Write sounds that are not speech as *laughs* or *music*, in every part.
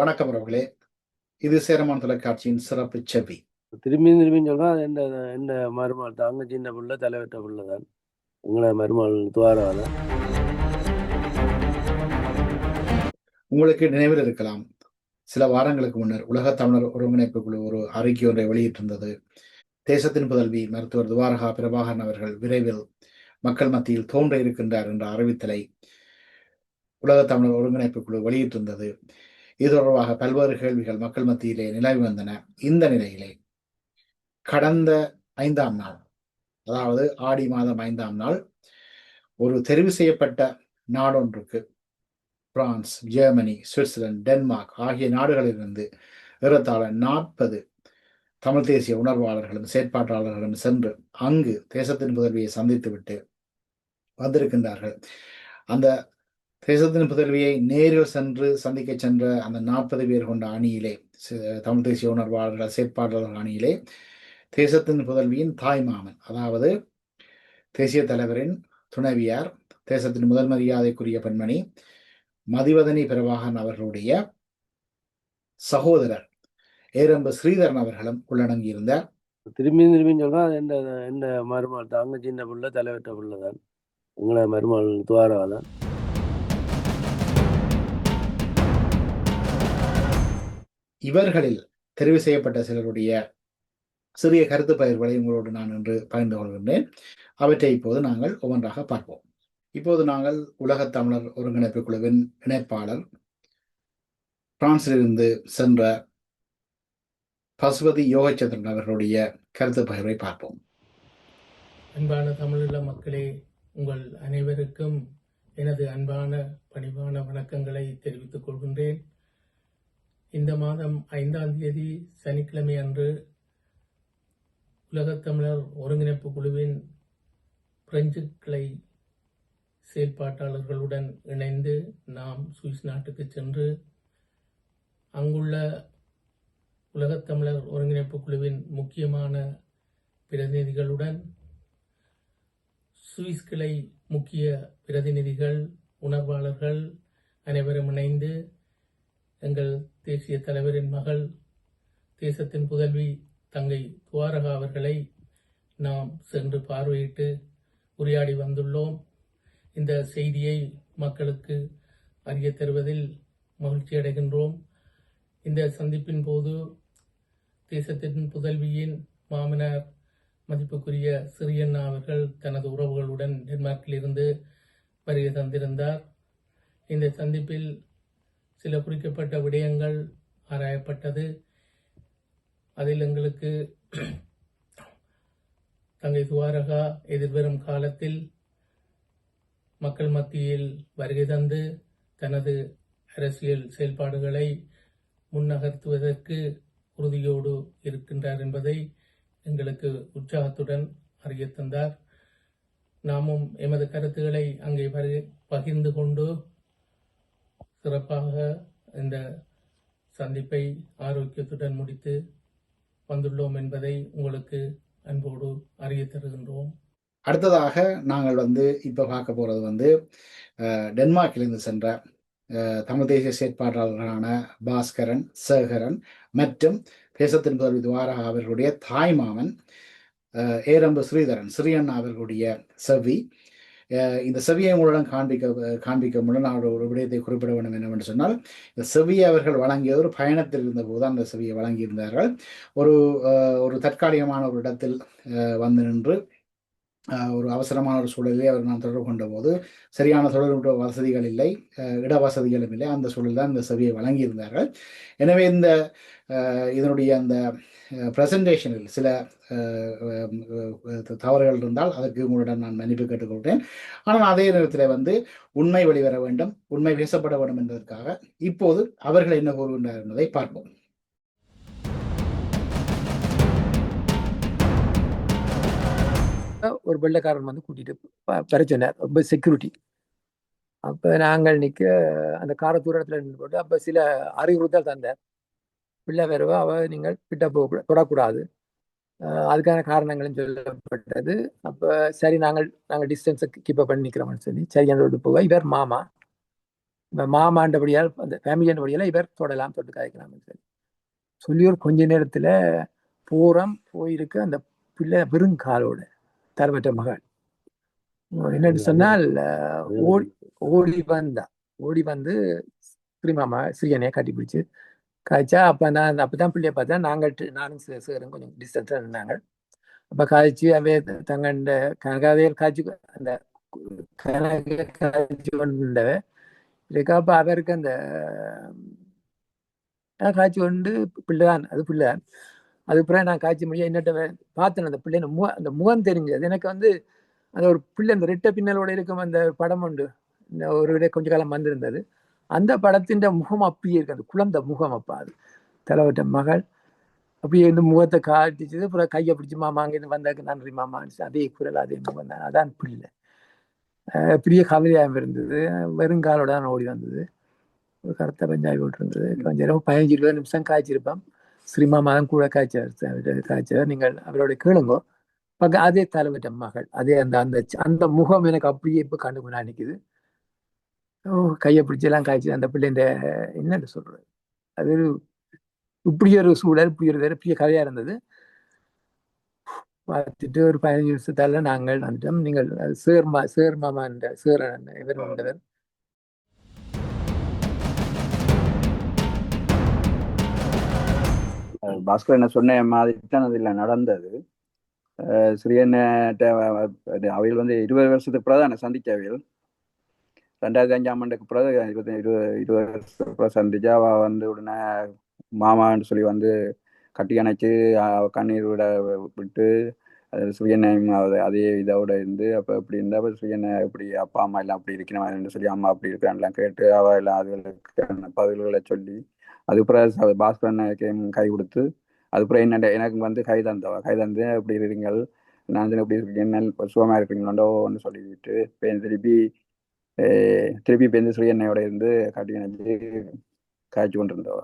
வணக்கம் அவர்களே. இது சேரமான் தொலைக்காட்சியின் சிறப்பு செவி திரும்பி திரும்பி சொல்றான் என்ன என்ன மருமகள்? தாங்க சின்ன பிள்ளை தலைவட்ட பிள்ளை தான். உங்களை மருமகள் துவாரால உங்களுக்கு நினைவில் இருக்கலாம் சில வாரங்களுக்கு முன்னர் உலக தமிழர் ஒருங்கிணைப்பு குழு ஒரு அறிக்கை ஒன்றை வெளியிட்டிருந்தது. தேசத்தின் புதல்வி மருத்துவர் துவாரகா பிரபாகரன் அவர்கள் விரைவில் மக்கள் மத்தியில் தோன்ற இருக்கின்றார் என்ற அறிவித்தலை உலக தமிழர் ஒருங்கிணைப்பு குழு வெளியிட்டிருந்தது. இது தொடர்பாக பல்வேறு கேள்விகள் மக்கள் மத்தியிலே நிலவி வந்தன. இந்த நிலையிலே கடந்த ஐந்தாம் நாள் அதாவது ஆடி மாதம் ஐந்தாம் நாள் ஒரு தெரிவு செய்யப்பட்ட நாடொன்றுக்கு பிரான்ஸ் ஜெர்மனி சுவிட்சர்லாந்து டென்மார்க் ஆகிய நாடுகளிலிருந்து ஏறத்தாழ நாற்பது தமிழ் தேசிய உணர்வாளர்களும் செயற்பாட்டாளர்களும் சென்று அங்கு தேசத்தின் புதல்வியை சந்தித்துவிட்டு வந்திருக்கின்றார்கள். அந்த தேசத்தின் புதல்வியை நேரில் சென்று சந்திக்க சென்ற அந்த நாற்பது பேர் கொண்ட அணியிலே தமிழ் தேசிய உணர்வாளர்கள் செயற்பாட்டாளர்கள் அணியிலே தேசத்தின் புதல்வியின் தாய் மாமன் அதாவது தேசிய தலைவரின் துணைவியார் தேசத்தின் முதல் மரியாதைக்குரிய பெண்மணி மதிவதனி பிரபாகன் அவர்களுடைய சகோதரர் ஏரம்பு ஸ்ரீதரன் அவர்களும் உள்ளடங்கியிருந்தார் திரும்பி திரும்பி சொல்றான் என்ன என்ன மருமகள் தாங்க சின்ன பிள்ளை தலைவர்கிட்ட பிள்ளை தான். உங்களை மருமகள் தான். இவர்களில் தெரிவு செய்யப்பட்ட சிலருடைய சிறிய கருத்து பயிர்களை உங்களோடு நான் இன்று பகிர்ந்து கொள்கின்றேன். அவற்றை இப்போது நாங்கள் ஒவ்வொன்றாக பார்ப்போம். இப்போது நாங்கள் உலகத் தமிழர் ஒருங்கிணைப்பு குழுவின் இணைப்பாளர் பிரான்சிலிருந்து சென்ற பசுபதி யோகச்சந்திரன் அவர்களுடைய கருத்து பகிர்வை பார்ப்போம். அன்பான தமிழீழ மக்களே உங்கள் அனைவருக்கும் எனது அன்பான பணிவான வணக்கங்களை தெரிவித்துக் கொள்கின்றேன். இந்த மாதம் ஐந்தாம் தேதி சனிக்கிழமை அன்று உலகத்தமிழர் ஒருங்கிணைப்பு குழுவின் பிரெஞ்சு கிளை செயல்பாட்டாளர்களுடன் இணைந்து நாம் சுவிஸ் நாட்டுக்கு சென்று அங்குள்ள உலகத்தமிழர் ஒருங்கிணைப்பு குழுவின் முக்கியமான பிரதிநிதிகளுடன் சுவிஸ் கிளை முக்கிய பிரதிநிதிகள் உணர்வாளர்கள் அனைவரும் இணைந்து எங்கள் தேசிய தலைவரின் மகள் தேசத்தின் புதல்வி தங்கை துவாரகா அவர்களை நாம் சென்று பார்வையிட்டு உரையாடி வந்துள்ளோம். இந்த செய்தியை மக்களுக்கு அறிய தருவதில் மகிழ்ச்சி அடைகின்றோம். இந்த சந்திப்பின் போது தேசத்தின் புதல்வியின் மாமனார் மதிப்புக்குரிய சிறியண்ணா அவர்கள் தனது உறவுகளுடன் டென்மார்க்கில் இருந்து வருகை தந்திருந்தார். இந்த சந்திப்பில் சில குறிக்கப்பட்ட விடயங்கள் ஆராயப்பட்டது. அதில் எங்களுக்கு தங்கை துவாரகா எதிர்வரும் காலத்தில் மக்கள் மத்தியில் வருகை தந்து தனது அரசியல் செயல்பாடுகளை முன்னகர்த்துவதற்கு உறுதியோடு இருக்கின்றார் என்பதை எங்களுக்கு உற்சாகத்துடன் அறிய தந்தார். நாமும் எமது கருத்துக்களை அங்கே பகிர்ந்து கொண்டு சிறப்பாக இந்த சந்திப்பை ஆரோக்கியத்துடன் முடித்து வந்துள்ளோம் என்பதை உங்களுக்கு அன்போடு அறிய தருகின்றோம். அடுத்ததாக நாங்கள் வந்து இப்ப பார்க்க போறது வந்து டென்மார்க்கிலிருந்து சென்ற தமிழ் தேசிய செயற்பாட்டாளர்களான பாஸ்கரன் சேகரன் மற்றும் தேசத்தின் முதல்வி துவாரா அவர்களுடைய தாய் மாமன் ஏரம்பு ஸ்ரீதரன் ஸ்ரீயண்ணா அவர்களுடைய செவ்வி இந்த செவியை உங்களுடன் காண்பிக்க காண்பிக்க முன்னர் நான் ஒரு விடயத்தை குறிப்பிட வேண்டும் என்னவென்று சொன்னால் இந்த செவியை அவர்கள் வழங்கிய ஒரு பயணத்தில் இருந்தபோது அந்த செவியை வழங்கியிருந்தார்கள். ஒரு ஒரு தற்காலிகமான ஒரு இடத்தில் வந்து நின்று ஒரு அவசரமான ஒரு சூழலில் அவர் நான் தொடர்பு கொண்ட போது சரியான தொடர்பு வசதிகள் இல்லை இட வசதிகளும் இல்லை. அந்த சூழல் தான் இந்த செவியை வழங்கியிருந்தார்கள். எனவே இந்த இதனுடைய அந்த பிரசன்டேஷனில் சில தவறுகள் இருந்தால் அதற்கு உங்களிடம் நான் மன்னிப்பு கேட்டுக்கொள்கிறேன். ஆனால் அதே நேரத்தில் வந்து உண்மை வெளிவர வேண்டும் உண்மை பேசப்பட வேண்டும் என்பதற்காக இப்போது அவர்கள் என்ன கூறுகின்றனர் என்பதை பார்ப்போம். ஒரு வெள்ளைக்காரன் வந்து கூட்டிட்டு வர சொன்னார் ரொம்ப செக்யூரிட்டி அப்போ நாங்கள் நிற்க அந்த கார தூரத்தில் நின்று போட்டு அப்போ சில அறிவுறுத்தல் தந்தார். பிள்ளை வரவ அவ நீங்கள் கிட்ட போக தொடக்கூடாது. அதுக்கான காரணங்களும் சொல்லப்பட்டது. அப்போ சரி நாங்கள் நாங்கள் டிஸ்டன்ஸை கீப்பப் பண்ணி நிற்கிறோம்னு சொல்லி. சரி என்னோட போவ இவர் மாமா. மாமாண்டபடியால் அந்த ஃபேமிலியாண்டபடியால் இவர் தொடலாம் தொட்டு காய்க்கலாம் சொல்லி. சொல்லி ஒரு கொஞ்ச நேரத்துல பூரம் போயிருக்கு. அந்த பிள்ளை வெறுங்காலோட தரவற்ற மகள். என்னன்னு சொன்னால் ஓடி ஓடி வந்தா. ஓடி வந்து ஸ்ரீமாமா ஸ்ரீயனையை கட்டி பிடிச்சு காய்ச்சா அப்ப நான் அப்பதான் பிள்ளைய பார்த்தா நாங்கள் நானும் சேரும். கொஞ்சம் டிஸ்டன்ஸாக இருந்தாங்க. அப்ப காய்ச்சி அவே தங்கண்ட கனகாதையில் காய்ச்சி அந்த கனக காய்ச்சி கொண்டவ இருக்கா அப்போ அவருக்கு அந்த காய்ச்சி கொண்டு பிள்ளைதான் அது பிள்ளைதான். அதுக்கப்புறம் நான் காய்ச்சி முடிய என்னட்ட பார்த்தேன். அந்த பிள்ளை முக அந்த முகம் தெரிஞ்சது. எனக்கு வந்து அந்த ஒரு பிள்ளை அந்த ரெட்டை பின்னலோட இருக்கும் அந்த படம் உண்டு. இந்த ஒரு விட கொஞ்ச காலம் வந்திருந்தது. அந்த படத்தின் முகம் அப்படியே இருக்கு. அந்த குழந்தை முகம் அப்பா அது. தலைவட்ட மகள் அப்படியே இந்த முகத்தை காட்டிச்சது. அப்புறம் கையை பிடிச்சி மாமா அங்கேருந்து வந்தாக்கு நன்றி மாமான்னு அதே குரல் அதே முகம் தான். அதான் பிள்ளை பெரிய கவலையாக இருந்தது. வெறுங்காலோட தான் ஓடி வந்தது. ஒரு கருத்தை பஞ்சாபி போட்டிருந்தது. கொஞ்சம் நேரம் பதினஞ்சு இருபது நிமிஷம் காய்ச்சிருப்பான் ஸ்ரீமாமா தான் கூட காய்ச்சார். காய்ச்சவர் நீங்கள் அவரோட கேளுங்கோ. பக்க அதே தலைவட்ட மகள். அதே அந்த அந்த அந்த முகம் எனக்கு அப்படியே இப்போ கண்டு கொண்டா நிற்குது ஓ கையை பிடிச்செல்லாம் காய்ச்சி அந்த பிள்ளைன்ற என்னன்னு சொல்றது? அது ஒரு இப்படி ஒரு சூழல் இப்படி ஒரு பெரிய கதையா இருந்தது. பார்த்துட்டு ஒரு பதினஞ்சு நிமிஷத்தால நாங்கள் வந்துட்டோம். நீங்கள் சேர்மா சேர்மாமா என்ற சேரன் இவர் வந்தவர். பாஸ்கர் என்ன சொன்ன மாதிரி தான் அதில் நடந்தது. அஹ் அவையில் வந்து இருபது வருஷத்துக்கு பிறகு தான் சந்திக்க அவையில் ரெண்டாயிரத்தி அஞ்சாம் ஆண்டுக்கு பிறகு இருபது இருபது இருபது வருஷத்துக்கு பிறகு சந்திச்சா அவள் வந்து உடனே மாமான்னு சொல்லி வந்து கட்டி அணைச்சு கண்ணீர் விட விட்டு அது சுயநயம் அதே இதோட இருந்து அப்போ இப்படி இருந்தால் அப்போ சுயனை இப்படி அப்பா அம்மா எல்லாம் அப்படி இருக்கிறான்னு சொல்லி அம்மா அப்படி இருக்கிறான்லாம் கேட்டு அவள் எல்லாம் அதுகளுக்கான பதில்களை சொல்லி அதுக்கப்புறம் பாஸ்கரன் கேம் கை கொடுத்து அதுக்கப்புறம் என்ன எனக்கு வந்து கை தந்தவ கை தந்து இப்படி இருங்கள் நான் வந்து இப்படி இருக்கேன் சுகமாக இருக்கிறீங்களோன்னு சொல்லிட்டு இப்போ திருப்பி திருப்பி இப்போ இந்த சுயனையோட இருந்து கட்டி அணைச்சு காய்ச்சி கொண்டு இருந்தவ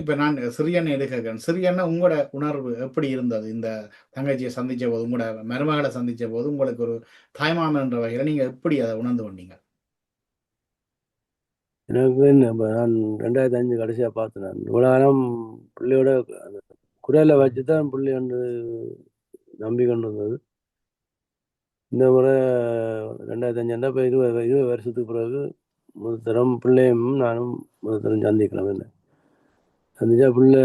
இப்ப நான் சிறியனை எடுக்கிறேன் சிறியன்னா உங்களோட உணர்வு எப்படி இருந்தது? இந்த தங்கச்சியை சந்திச்ச போது உங்களோட மருமகளை சந்திச்ச போது உங்களுக்கு ஒரு தாய்மாமன் என்ற வகையில நீங்க எப்படி அதை உணர்ந்து கொண்டீங்க? எனக்கு நான் ரெண்டாயிரத்தி அஞ்சு கடைசியாக பார்த்தேன் நான். இவ்வளோ காலம் பிள்ளையோட குரலை வச்சு தான் பிள்ளை வந்து நம்பி கொண்டு வந்தது இந்த முறை ரெண்டாயிரத்தி அஞ்சாண்டா இப்போ இருபது இருபது வருஷத்துக்கு பிறகு முதல் தரம் பிள்ளையும் நானும் முதல் தரம் சந்திக்கலாம் என்ன சந்திச்சா பிள்ளை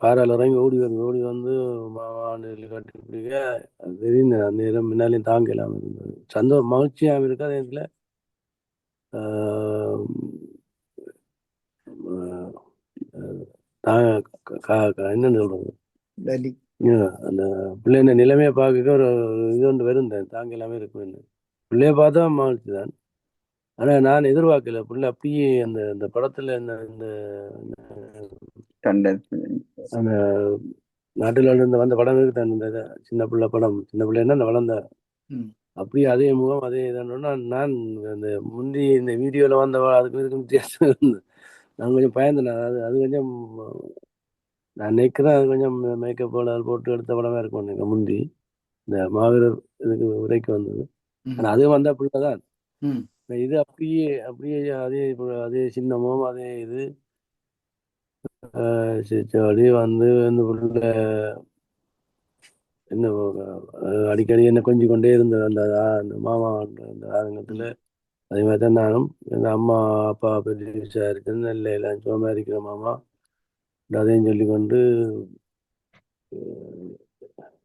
காரால் இறங்கி ஓடி வந்து ஓடி வந்து மாநில கட்டி பிடிக்க அது தெரியுது அந்த நேரம் முன்னாலையும் தாங்கலாம் இருந்தது. சந்தோ மகிழ்ச்சியாக இருக்கு அதே நேரத்தில் தாங்க ஆஹ் என்னன்னு சொல்றது? அந்த பிள்ளைங்க நிலைமையை பார்க்க ஒரு இது ஒன்று வரும் தான் தாங்க எல்லாமே இருக்கும் பிள்ளைய பார்த்தா மகிழ்ச்சி தான் ஆனா நான் எதிர்பார்க்கல பிள்ளை அப்படியே அந்த அந்த படத்துல இந்த இந்த அந்த நாட்டில் இருந்து வந்த படம் இருக்கு தான். இந்த சின்ன பிள்ளை படம் சின்ன பிள்ளைன்னா அந்த வளர்ந்த. அப்படியே அதே முகம் அதே இதானோன்னா நான் அந்த முந்தி இந்த வீடியோல வந்த அதுக்கு இதுக்கும் வித்தியாசம். நான் கொஞ்சம் பயந்தேன் அது அது கொஞ்சம் நான் நினைக்கிறேன் அது கொஞ்சம் மேக்கப் போல போட்டு எடுத்த படமா இருக்கும் எனக்கு முந்தி. இந்த மாவீரர் இதுக்கு உரைக்கு வந்தது. ஆனா அது வந்த பிள்ளை தான் ம். இது அப்படியே அப்படியே அதே அதே சின்ன முகம் அதே இது. அப்படியே வந்து இந்த புள்ள என்ன அடிக்கடி என்ன கொஞ்சம் கொண்டே இருந்தது அந்த அந்த மாமா அந்த ஆரங்கத்துல. அதே மாதிரி தான் நானும். எங்க அம்மா அப்பா பெரிய விசாரிச்சு இல்லை சும்மா இருக்கிற மாமா. அதையும் சொல்லி கொண்டு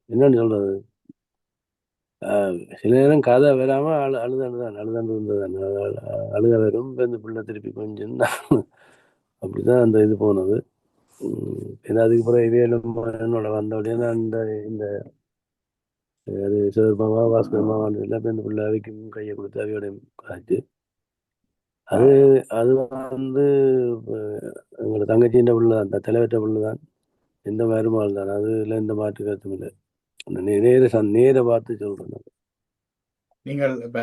என்னன்னு சொல்றது? ஆஹ் சில நேரம் கதை வராம அழு அழுதாண்டு தான் அழுதாண்டு இருந்தது அழுக வரும் இந்த பிள்ளை திருப்பி கொஞ்சம் தான். அப்படிதான் அந்த இது போனது. ஏன்னா அதுக்கு பிறகு இவையிலும் என்னோட வந்த உடனே அந்த இந்த இந்த அது சிவபெருமாவா பாஸ்கரமாவான்னு எல்லாம் இந்த பிள்ளை அவைக்கும் கையை கொடுத்து அவையோட காய்ச்சி. அது அது வந்து எங்களோட தங்கச்சின்ற பிள்ளை தான் தலைவற்ற பிள்ளை தான் எந்த மருமாள் தான் அதுல எந்த மாற்று கருத்தும் இல்லை. அந்த நேர நேர பார்த்து சொல்றேன். நீங்கள் இப்ப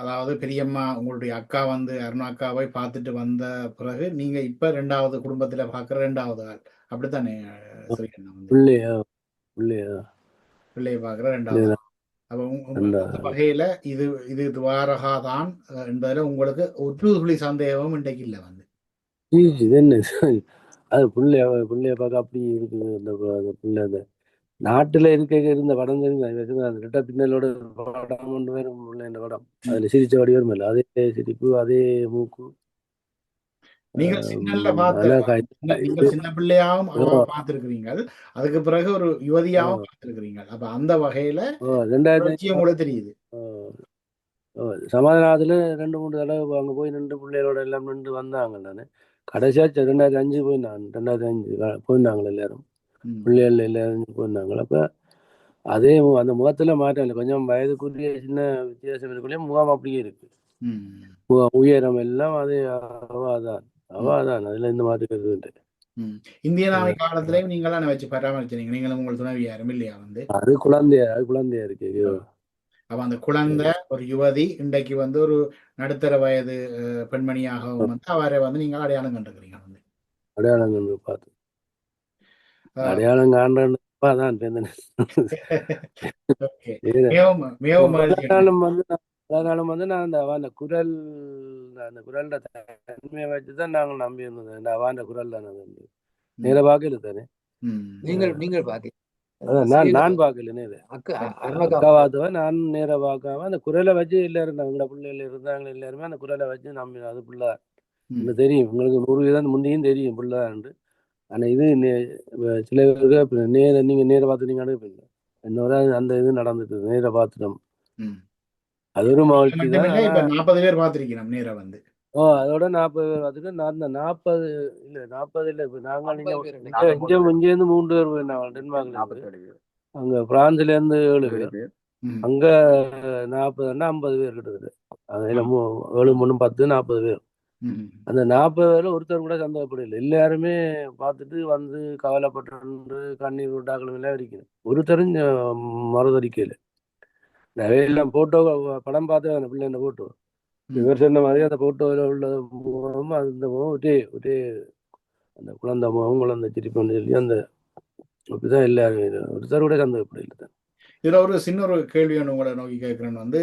அதாவது பெரியம்மா உங்களுடைய அக்கா வந்து அருணா அக்காவை பார்த்துட்டு வந்த பிறகு நீங்க இப்ப ரெண்டாவது குடும்பத்துல பாக்குற ரெண்டாவது ஆள். அப்படித்தானே பிள்ளையா? பிள்ளையா? பிள்ளையை பாக்குற ரெண்டாவது வகையில இது இது துவாரகா தான் என்பதுல உங்களுக்கு ஒரு துளி சந்தேகமும் இன்றைக்கு இல்லை வந்து. இது என்ன? அது பிள்ளைய பிள்ளைய பார்க்க அப்படி இருக்குது அந்த பிள்ளை அந்த நாட்டுல இருக்க இருந்த படம் அந்த ரெட்ட பின்னலோட படம் கொண்டு வரும் பிள்ளை இந்த படம். அதுல சிரிச்ச வடி வரும் இல்ல. அதே சிரிப்பு அதே மூக்கு. நீங்கள் ஆஹ் சின்னல்ல பார்த்த நீங்கள் சின்ன பிள்ளையாவும் பார்த்திருக்கிறீங்க அதுக்கு பிறகு ஒரு யுவதியாவும் பார்த்திருக்கிறீங்க அப்ப அந்த வகையில உங்களுக்கு தெரியுது. சமாதானத்துல ரெண்டு மூணு தடவை அங்க போய் நின்று பிள்ளைகளோட எல்லாம் நின்று வந்தாங்க நானு கடைசியா ரெண்டாயிரத்தி அஞ்சு போயிருந்தாங்க ரெண்டாயிரத்தி அஞ்சு க- போயிருந்தாங்க எல்லாரும். பிள்ளைகள் எல்லாரும் போயிருந்தாங்க. அப்ப அதே அந்த முகத்துல மாற்றம் இல்லை. கொஞ்சம் வயதுக்குரிய சின்ன வித்தியாசம் இருக்குள்ளே முகம் அப்படியே இருக்கு. உயரம் எல்லாம் அதே அவாதான். அவாதான் அதுல இந்த மாதிரி இருக்குது. இந்திய நாமை காலத்திலையும் நீங்களாம் வச்சு பராமரிச்சீங்க நீங்களும் உங்கள் துணைவி யாரும் இல்லையா வந்து? அது குழந்தையா அது குழந்தையா இருக்கு. அப்ப அந்த குழந்தை ஒரு யுவதி இன்றைக்கு வந்து ஒரு நடுத்தர வயது பெண்மணியாகவும் வந்து அவரை வந்து நீங்கள் அடையாளம் கண்டுக்கிறீங்க வந்து. அடையாளம் கண்டு பார்த்து. அடையாளம் பேருந்து *laughs* okay. மிகவும் மிகவும் வந்து அதனாலும் வந்து நான் அந்த அவன் குரல் அந்த குரல்ல தன்மையை வச்சுதான் நாங்கள் நம்பி இருந்தோம் இந்த அவன் குரல் தானே அது வந்து. நேர பார்க்கல தானே. நீங்கள் நீங்கள் அதான் நான் நான் பார்க்கல நேர அக்கா அருணாக்கா அக்கா பார்த்தவ நான் நேர பார்க்காம அந்த குரலை வச்சு எல்லாரும் எங்களோட பிள்ளைகள் இருந்தாங்க எல்லாருமே அந்த குரலை வச்சு நம்பி அது பிள்ளை தெரியும். உங்களுக்கு நூறு வீதம் முந்தையும் தெரியும் பிள்ளைன்னு ஆனா இது சில பேருக்கு நேர நீங்க நேர பார்த்து நீங்க அனுப்புங்க இன்னொரு அந்த இது நடந்துட்டு நேர பார்த்துட்டோம். அது ஒரு மகிழ்ச்சி தான் நாற்பது பேர் பார்த்திருக்கிறோம் நேரா வந்து. ஓ அதோட நாற்பது பேர் பார்த்துட்டு நான் இந்த நாற்பது இல்ல நாற்பது இல்ல இப்ப நாங்கள் இங்க இருந்து மூன்று பேர் போயிருந்தாங்க டென்மார்க்ல அங்க பிரான்ஸ்ல இருந்து ஏழு பேர். அங்க நாற்பதுன்னா ஐம்பது பேர் கிட்டத்தட்ட. அதுல ஏழு மூணு பத்து நாற்பது பேர். அந்த நாற்பது பேர்ல ஒருத்தர் கூட சந்தேகப்படல எல்லாருமே பார்த்துட்டு வந்து கவலைப்பட்டு கண்ணீர் விட்டாக்களும் எல்லாம் இருக்கணும் ஒருத்தரும் மறுதளிக்கல நிறைய எல்லாம் போட்டோ படம் பார்த்து அந்த பிள்ளை போட்டோ. இவர் சொன்ன மாதிரி அந்த போட்டோவில் உள்ள முகம் அந்த முகம் ஒரே ஒரே அந்த குழந்தை முகம் குழந்தை சிரிப்புன்னு சொல்லி அந்த அப்படிதான் எல்லாருமே ஒருத்தர் கூட சந்தேகப்படல தான். இதுல ஒரு சின்ன ஒரு கேள்வி ஒன்று உங்களை நோக்கி கேட்கிறேன். வந்து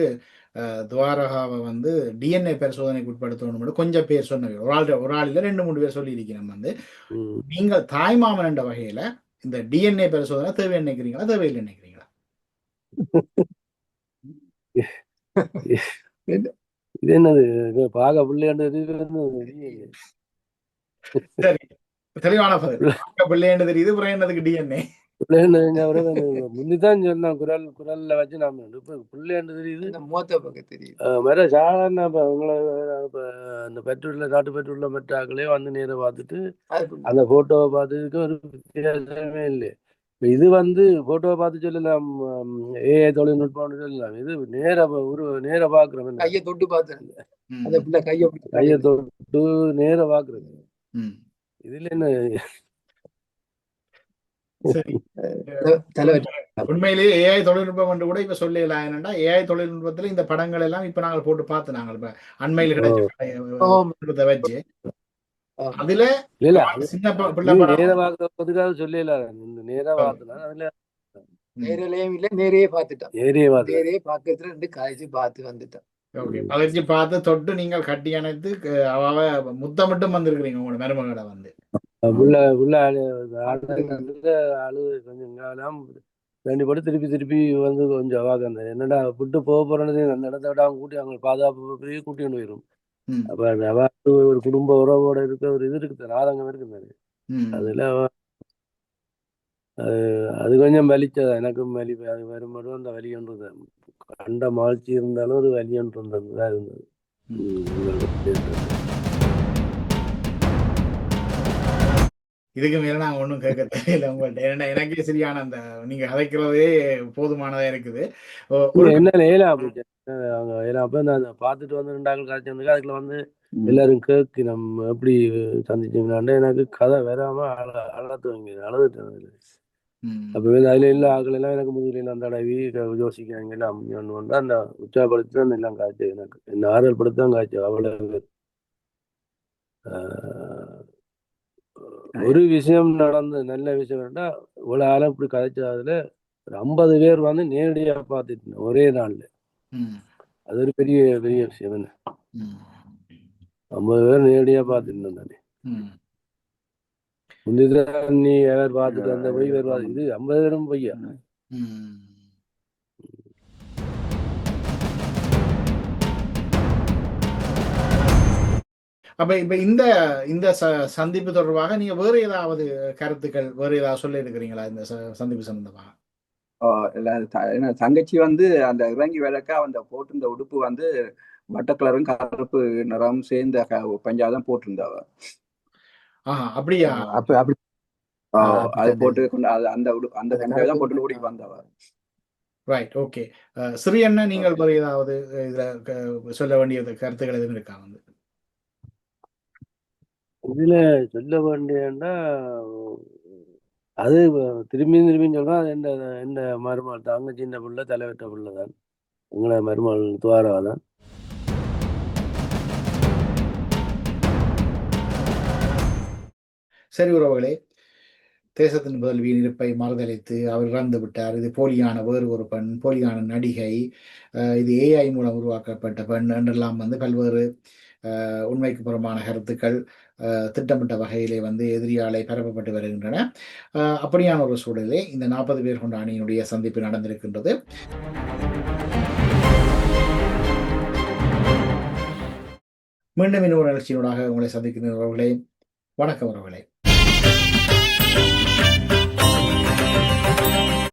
துவாரகாவை வந்து டிஎன்ஏ பரிசோதனைக்கு உட்படுத்தணும் கொஞ்சம் பேர் சொன்னவை ஒரு ஆள் ஒரு ஆளில் ரெண்டு மூணு பேர் சொல்லியிருக்கிறோம் வந்து. நீங்கள் தாய்மாமன் என்ற வகையில இந்த டிஎன்ஏ பரிசோதனை தேவை நினைக்கிறீங்களா? தேவையில்லை நினைக்கிறீங்களா? *laughs* இது என்னது? பார்க்க பிள்ளையாண்டு? சரி. தெளிவான பதில். தெரியுது அப்புறம் என்னதுக்கு டிஎன்ஏ பிள்ளையாண்டு அவரை முன்னிதான் சொன்னான் குரல் குரல்ல வச்சு நாம இப்ப பிள்ளையாண்டு தெரியுது. இந்த பக்கம் தெரியுது. வேற சாதாரண இப்ப உங்களை இப்ப அந்த பெட்ரோல்ல நாட்டு பெட்ரோல்ல வந்து நேர பார்த்துட்டு. அந்த போட்டோவை பார்த்ததுக்கு ஒரு வித்தியாசமே இல்லை இது வந்து போட்டோவை பார்த்து சொல்லலாம் ஏஐ தொழில்நுட்பம்னு சொல்லலாம். இது நேர ஒரு நேர பாக்குறோம் கையை தொட்டு பார்த்தேன் அந்த பிள்ளை கையை கையை தொட்டு நேர பாக்குறது இதுல என்ன? உண்மையிலேயே ஏஐ தொழில்நுட்பம் என்று கூட இப்ப சொல்லலாம் என்னன்னா ஏஐ தொழில்நுட்பத்துல இந்த படங்கள் எல்லாம் இப்ப நாங்கள் போட்டு பார்த்து நாங்கள் அண்மையில் கிடைச்ச வச்சு. அதுல இல்ல சின்ன பிள்ளை நேர சொல்லல அதுல. நேரிலையும் இல்லை நேரையே பார்த்துட்டான். பார்த்து நேரையே ரெண்டு காய்ச்சி பார்த்து வந்துட்டான். ஓகே பகிர்ச்சி பார்த்து தொட்டு நீங்கள் கட்டி அணைத்து அவ முத்தமிட்டும் வந்திருக்கிறீங்க உங்களோட மருமகளை வந்து. அழு கொஞ்சம் ரெண்டு படம் திருப்பி திருப்பி வந்து கொஞ்சம் அவாக அந்த என்னடா விட்டு போக போறது அந்த இடத்த விட அவங்க கூட்டி அவங்க பாதுகாப்பு பெரிய கூட்டி கொண்டு போயிடும். அப்ப அவ ஒரு குடும்ப உறவோட இருக்க ஒரு இது இருக்குது ஆதங்கம் இருக்குது. அதுல அது கொஞ்சம் வலிச்சது எனக்கும் வலி அது வரும்போது அந்த வலி கண்ட மகிழ்ச்சி இருந்தாலும் ஒரு வலி ஒன்று இருந்தது. தான் இருந்தது இதுக்கு மேல நான் ஒண்ணும் கேட்க தேவையில்லை உங்கள்ட்ட. ஏன்னா எனக்கே சரியான அந்த நீங்க கதைக்கிறதே போதுமானதா இருக்குது. இல்ல, என்ன ஏலா ஏலா அப்ப நான் பார்த்துட்டு வந்து ரெண்டாக்கள் காய்ச்சி வந்து அதுக்குள்ள வந்து. எல்லாரும் கேக்கு நம்ம எப்படி சந்திச்சீங்களான்னு எனக்கு கதை வராம அழ அழத்து வாங்கி அழுதுட்டேன் அதுல. ம். அப்ப வந்து அதுல எல்லா ஆக்கள் எல்லாம் எனக்கு முதலில் அந்த தடவி யோசிக்கிறாங்க எல்லாம் ஒன்று வந்து அந்த உற்சாகப்படுத்தி தான் எல்லாம் காய்ச்சி எனக்கு. என்ன ஆறுதல் படுத்தி தான் காய்ச்சி அவ்வளவு. ஆஹ், ஒரு விஷயம் நடந்து நல்ல விஷயம் வேண்டா இவ்வளவு ஆளம் இப்படி கதைச்ச அதுல ஒரு ஐம்பது பேர் வந்து நேரடியா பார்த்துட்டு ஒரே நாள்ல. அது ஒரு பெரிய பெரிய விஷயம் என்ன ஐம்பது பேர் நேரடியா பார்த்துட்டு இருந்தானே. முந்திதான் நீ அவர் பார்த்துட்டு வந்த போய் பார்த்து- இது ஐம்பது பேரும் பொய்யா? அப்ப இப்ப இந்த இந்த சந்திப்பு தொடர்பாக நீங்க வேற ஏதாவது கருத்துக்கள் வேற ஏதாவது சொல்ல இருக்கிறீங்களா இந்த சந்திப்பு சம்பந்தமா இல்ல, த- என்ன, தங்கச்சி வந்து அந்த இறங்கி விளக்க அந்த போட்டிருந்த உடுப்பு வந்து வட்ட கலரும் கருப்பு நிறம் சேர்ந்த க- பஞ்சாப் தான் போட்டிருந்தாவ. அப்படியா? அப்ப அப்படி அது போட்டு அந்த உடு அந்த தான் கருப்பு போட்டு ஓடி. வந்தவ. ரைட் ஓகே சிறியண்ண நீங்கள் வேற ஏதாவது இதுல சொல்ல வேண்டிய கருத்துக்கள் எதுவும் இருக்கா வந்து? இதுல சொல்ல வேண்டியன்னா அது திரும்பி திரும்பி சொல்றா அது எந்த என்ன மருமகள் தாங்க சின்ன பிள்ளை தலைவற்ற பிள்ளை தான் எங்களை மருமகள் துவாரா தான். சரி உறவுகளே தேசத்தின் புதல்வியின் இருப்பை மறுதளித்து அவர் இறந்து விட்டார். இது போலியான வேறு ஒரு பெண் போலியான நடிகை இது ஏஐ மூலம் உருவாக்கப்பட்ட பெண் என்றெல்லாம் வந்து பல்வேறு உண்மைக்கு புறமான கருத்துக்கள் திட்டமிட்ட வகையிலே வந்து எதிரியாலை பரப்பப்பட்டு வருகின்றன. அப்படியான ஒரு சூழலே இந்த நாற்பது பேர் கொண்ட அணியினுடைய சந்திப்பு நடந்திருக்கின்றது. மீண்டும் இன்னொரு நிகழ்ச்சியினூடாக உங்களை சந்திக்கின்ற உறவுகளே வணக்கம் உறவுகளே.